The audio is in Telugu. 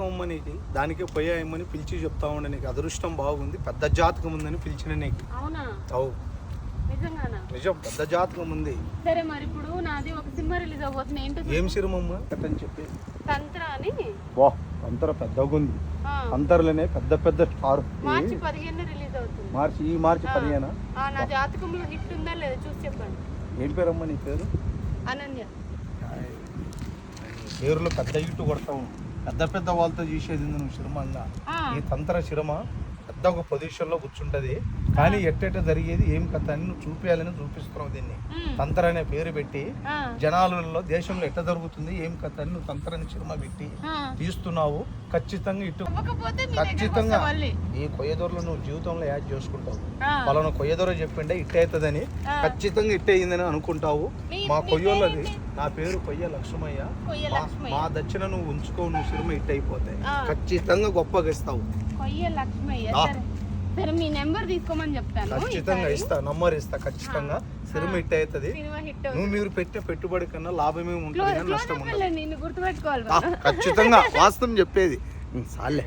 జాతకం అమ్మ నీకు దానికే పోయాయమ్మని పిలిచి చెప్తా ఉండే నీకు. అదృష్టం బాగుంది పెద్ద జాతకం ఉందని పిలిచిన నీకు. అవునా? అవు. నిజంగానా? నిజం పెద్ద జాతకం ఉంది సరే మరి ఇప్పుడు నాది ఒక సినిమా రిలీజ్ అవబోతుంది. ఏంటో ఏం శిరమమ్మ అని చెప్పి. తంత్ర అని. వా అంతర పెద్దగా ఉంది ఆ, అంతర్లోనే పెద్ద పెద్ద స్టార్. మార్చి పదిహేను రిలీజ్ అవుతుంది. మార్చి ఈ మార్చి. పదిహేనా? ఆ, నా జాతకంలో హిట్ ఉందా లేదా చూసి చెప్పండి. ఏం పేరమ్మా నీ పేరు? అనన్య. పేరులో పెద్ద ఇటు కొడతావు. పెద్ద పెద్ద వాళ్ళతో చేసేది నువ్వు శిరమంగా ఆ, ఈ తంత్ర శిరమ పెద్ద ఒక పొజిషన్లో కూర్చుంటది. కానీ ఎట్టెట జరిగేది ఏం కథ అని నువ్వు చూపించాలని చూపిస్తున్నావు దీన్ని. తంత్ర అనే పేరు పెట్టి జనాలలో దేశంలో ఎట్ట జరుగుతుంది ఏం కథ నువ్వు తంత్ర అనే శిరమ పెట్టి. తీస్తున్నావు. ఖచ్చితంగా ఇటు ఖచ్చితంగా ఈ కొయ్యదూరలో నువ్వు జీవితంలో యాడ్ చేసుకుంటావు. పలానా కొయ్యదూర చెప్పిండే ఇట్ట అవుతుందని. ఖచ్చితంగా ఇట్ట అయిందని అనుకుంటావు. మీ- కొయ్యోళ్ళది? నా పేరు కొయ్య లక్ష్మయ్య. మా- దక్షిణ నువ్వు ఉంచుకో నువ్వు సినిమా ఇట్ అయిపోతాయి. ఖచ్చితంగా గొప్పగా ఇస్తావు. కొయ్య లక్ష్మయ్య. సరే మీ నెంబర్ తీసుకోమని చెప్తాను. ఖచ్చితంగా. ఇస్తా నంబర్ ఇస్తా ఖచ్చితంగా. సినిమా ఇట్ అవుతుంది. హిట్ నువ్వు మీరు పెట్టే పెట్టుబడి కన్నా లాభమే ఉంటుంది నష్టం నిన్ను గుర్తుపెట్టుకోవాలి ఖచ్చితంగా వాస్తవం చెప్పేది. ఉం, సాలే